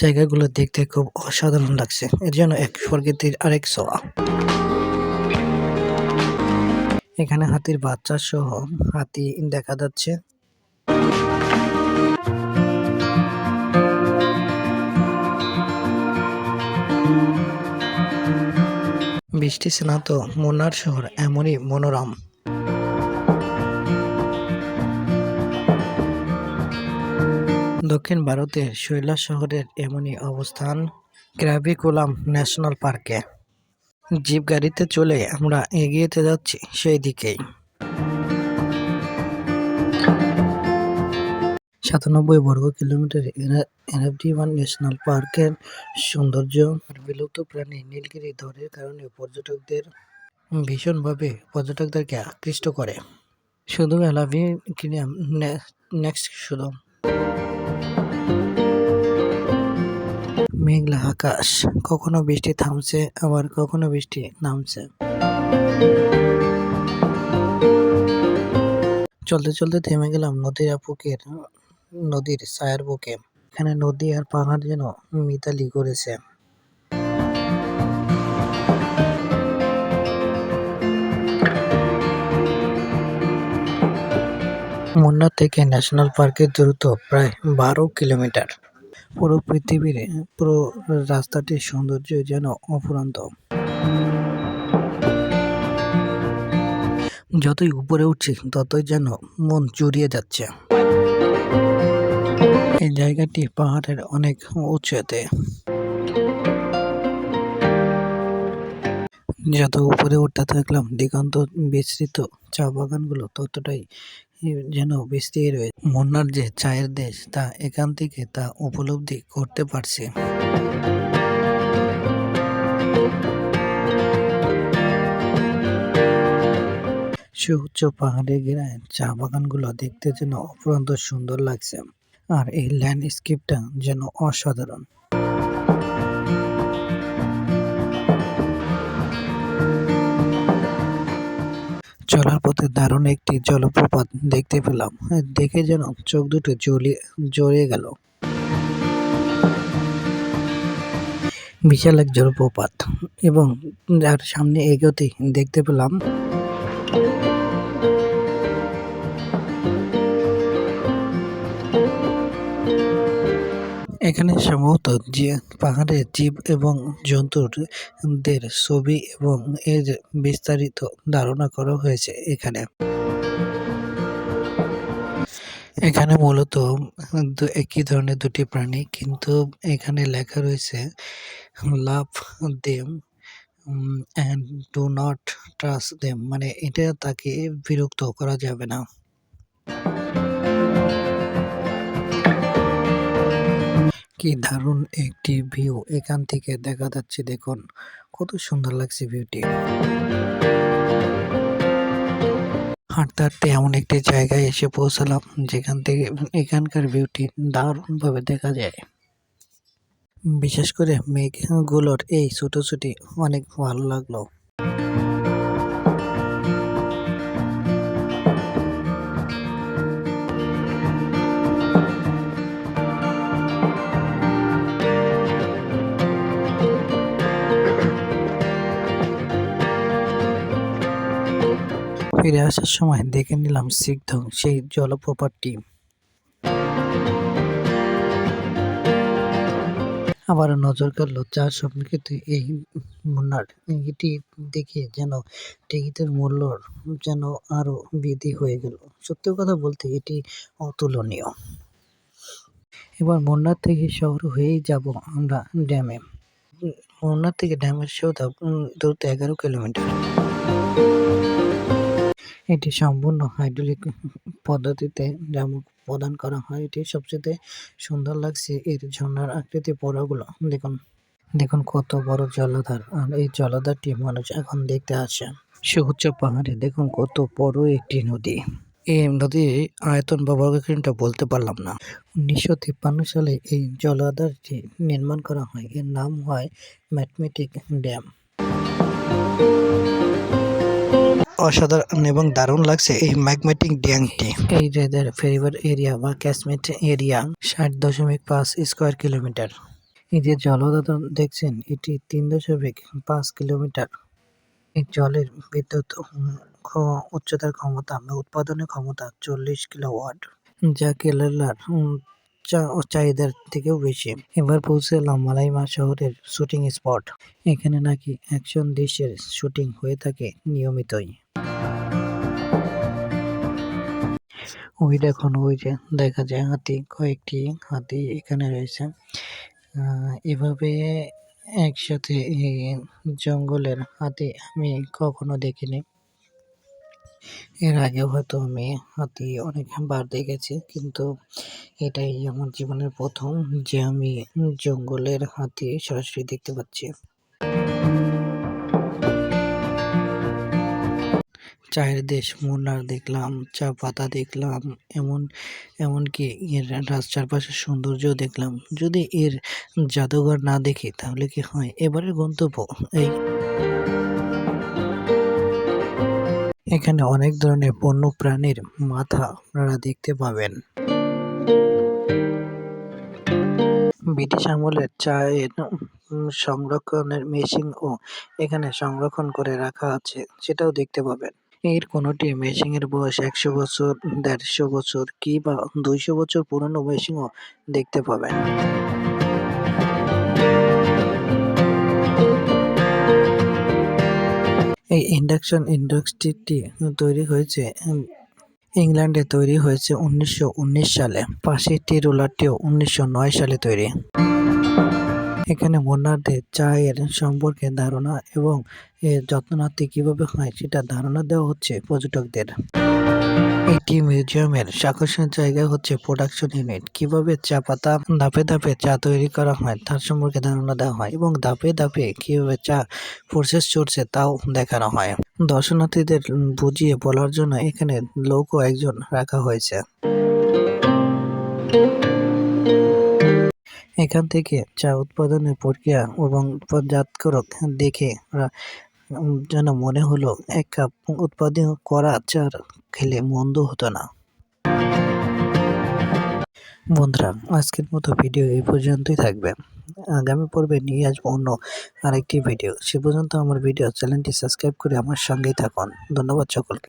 জায়গাগুলো দেখতে খুব অসাধারণ লাগছে। এর জন্য এক প্রকৃতির আরেক ছোঁয়া। এখানে হাতির বাচ্চা সহ হাতি দেখা যাচ্ছে। বৃষ্টি স্নাত মোনার শহর, এমনই মনোরম। দক্ষিণ ভারতের শৈলা শহরের এমনই অবস্থান ক্রাভিকুলাম ন্যাশনাল পার্কে। জিপ গাড়িতে চলে আমরা এগিয়েতে যাচ্ছি সেই দিকেই। সাতানব্বই বর্গ কিলোমিটার এনএফডি ওয়ান ন্যাশনাল পার্কের সৌন্দর্য আর বিলুপ্ত প্রাণী নীলগিরি ধরের কারণে পর্যটকদের ভীষণভাবে পর্যটকদেরকে আকৃষ্ট করে। শুধু এলাভি কিনিয়াম নেক্সট শুধু। মেঘলা আকাশ। কখনো বৃষ্টি থামছে, আবার কখনো বৃষ্টি নামছে। চলতে চলতে থেমে গেলাম নদীর আপুকের নদীর ছায়ার বুকে। এখানে নদী আর পাহাড় যেন মিতালি করেছে। মুন্নার থেকে ন্যাশনাল পার্কের দূরত্ব প্রায় বারো কিলোমিটার। পুরো পৃথিবীর, পুরো রাস্তাটির সৌন্দর্য যেন অফুরন্ত। যতই উপরে উঠছি, ততই যেন মন জুড়িয়ে যাচ্ছে। এই জায়গাটি পাহাড়ের অনেক উঁচুতে যত উপরে উঠতে থাকলাম, দিগন্ত বিস্তৃত চা বাগানগুলো ততটাই যেন বিস্তৃত রয়েছে। মুন্নার যে চায়ের দেশ, তা এখান থেকে তা উপলব্ধি করতে পারছি। সুউচ্চ পাহাড়ে ঘেরায় চা বাগানগুলো দেখতে যেন অপরন্ত সুন্দর লাগছে। আর এই ল্যান্ডস্কেপটা যেন অসাধারণ। পথে দারুণ একটি জলপ্রপাত দেখতে পেলাম। দেখে যেন চোখ দুটো জড়িয়ে জড়িয়ে গেল। বিশাল এক জলপ্রপাত এবং যার সামনে এগোতে দেখতে পেলাম এখানে সম্ভবত যে পাহাড়ের জীব এবং জন্তুদের ছবি এবং এর বিস্তারিত ধারণা করা হয়েছে এখানে। এখানে মূলত একই ধরনের দুটি প্রাণী, কিন্তু এখানে লেখা রয়েছে love them and do not trust them মানে এটা তাকে বিরক্ত করা যাবে না। কি দারুণ একটি ভিউ এখান থেকে দেখা যাচ্ছে, দেখুন। কত সুন্দর লাগছে ভিউটি হাঁটতে হাঁটতে এমন একটি জায়গায় এসে পৌঁছালাম, যেখান থেকে এখানকার ভিউটি দারুণভাবে দেখা যায়। বিশেষ করে মেঘগুলোর এই ছুটোছুটি অনেক ভালো লাগল। ফিরে আসার সময় দেখে নিলাম সিগধং, সেই জলপ্রপাতটি। আবার নজর কাড়লো চার সম্পর্কিত এই মুন্নার। এটি দেখে যেন টিকিটের মূল্য যেন আরও বৃদ্ধি হয়ে গেল। সত্য কথা বলতে এটি অতুলনীয়। এবার মুন্নার থেকে শহর হয়েই যাব আমরা ড্যামে। মুন্নার থেকে ড্যামের সৌদা দূরত্ব এগারো কিলোমিটার। এটি সম্পূর্ণ হাইড্রোলিক পদ্ধতিতে ড্যাম প্রদান করা হয়, এটি সবচেয়ে সুন্দর লাগছে এর ঝর্ণার আকৃতি পড়াগুলো। দেখুন দেখুন কত বড় জলাধার। আর এই জলাধারটি মানুষ এখন দেখতে আসে সুউচ্চ পাহাড়ে দেখুন কত বড় একটি নদী। এই নদীর আয়তন বা বর্গ কিলোমিটার বলতে পারলাম না। উনিশশো তিপ্পান্ন সালে এই জলাধারটি নির্মাণ করা হয়। এর নাম হয় ম্যাথমেটিক ড্যাম। অসাধারণ এবং দারুণ লাগছে এই ম্যাগমেটিক ড্যাংটি এই রেদের ফেরিবার এরিয়া বা ক্যাশমেট এরিয়া ষাট দশমিক পাঁচ স্কোয়ার কিলোমিটার এই যে জলদাতন দেখছেন, এটি তিন দশমিক পাঁচ কিলোমিটার এই জলের বিদ্যুৎ উচ্চতার ক্ষমতা উৎপাদনের ক্ষমতা চল্লিশ কিলোওয়াট, যা কেরালার চাহিদার থেকেও বেশি। এবার পৌঁছে এলাম মালাইমা শহরের শুটিং স্পট। এখানে নাকি অ্যাকশন দৃশ্যের শুটিং হয়ে থাকে নিয়মিতই। ওই দেখুন, ওই যে দেখা যায় হাতি, কয়েকটি হাতি এখানে রয়েছে। এভাবে একসাথে জঙ্গলের হাতি আমি কখনো দেখিনি। এর আগে হয়তো আমি হাতি অনেকবার দেখেছি, কিন্তু এটাই আমার জীবনের প্রথম যে আমি জঙ্গলের হাতি সরাসরি দেখতে পাচ্ছি। চায়ের দেশ মুন্নার দেখলাম, চা পাতা দেখলাম, এমন, এমনকি এর চারপাশের সৌন্দর্য দেখলাম। যদি এর জাদুঘর না দেখি, তাহলে কি হয়? এবারের গন্তব্য এই। এখানে অনেক ধরনের বন্য প্রাণীর মাথা আপনারা দেখতে পাবেন। ব্রিটিশ আমলের চায়ের সংরক্ষণের মেশিনও এখানে সংরক্ষণ করে রাখা আছে, সেটাও দেখতে পাবেন। এর কোনোটি মেশিনের বয়স একশো বছর, দেড়শো বছর কি বা দুইশো বছর পুরনো মেশিনও দেখতে পাবেন। এই ইন্ডাকশন ইন্ডাস্ট্রিটি তৈরি হয়েছে ইংল্যান্ডে তৈরি হয়েছে উনিশশো উনিশ সালে। পাশেরটি রোলারটিও উনিশশো নয় সালে তৈরি। এখানে মন্নারদের চায়ের সম্পর্কে ধারণা এবং এর যত্নার্থী কীভাবে হয় সেটা ধারণা দেওয়া হচ্ছে পর্যটকদের। এটি মিউজিয়ামের আকর্ষণের জায়গা হচ্ছে প্রোডাকশন ইউনিট কীভাবে চা পাতা ধাপে ধাপে চা তৈরি করা হয় তার সম্পর্কে ধারণা দেওয়া হয় এবং ধাপে ধাপে কীভাবে চা প্রসেস চলছে তাও দেখানো হয়। দর্শনার্থীদের বুঝিয়ে বলার জন্য এখানে লোকও একজন রাখা হয়েছে। এখান থেকে চা উৎপাদনের প্রক্রিয়া এবং জাতকরক দেখে যেন মনে হলো এক কাপ উৎপাদন করা চা খেলে মন্দ হতো না। বন্ধুরা, আজকের মতো ভিডিও এই পর্যন্তই থাকবে। আগামী পর্বে নিয়ে আসব অন্য আরেকটি ভিডিও। সে পর্যন্ত আমার ভিডিও চ্যানেলটি সাবস্ক্রাইব করে আমার সঙ্গেই থাকুন। ধন্যবাদ সকলকে।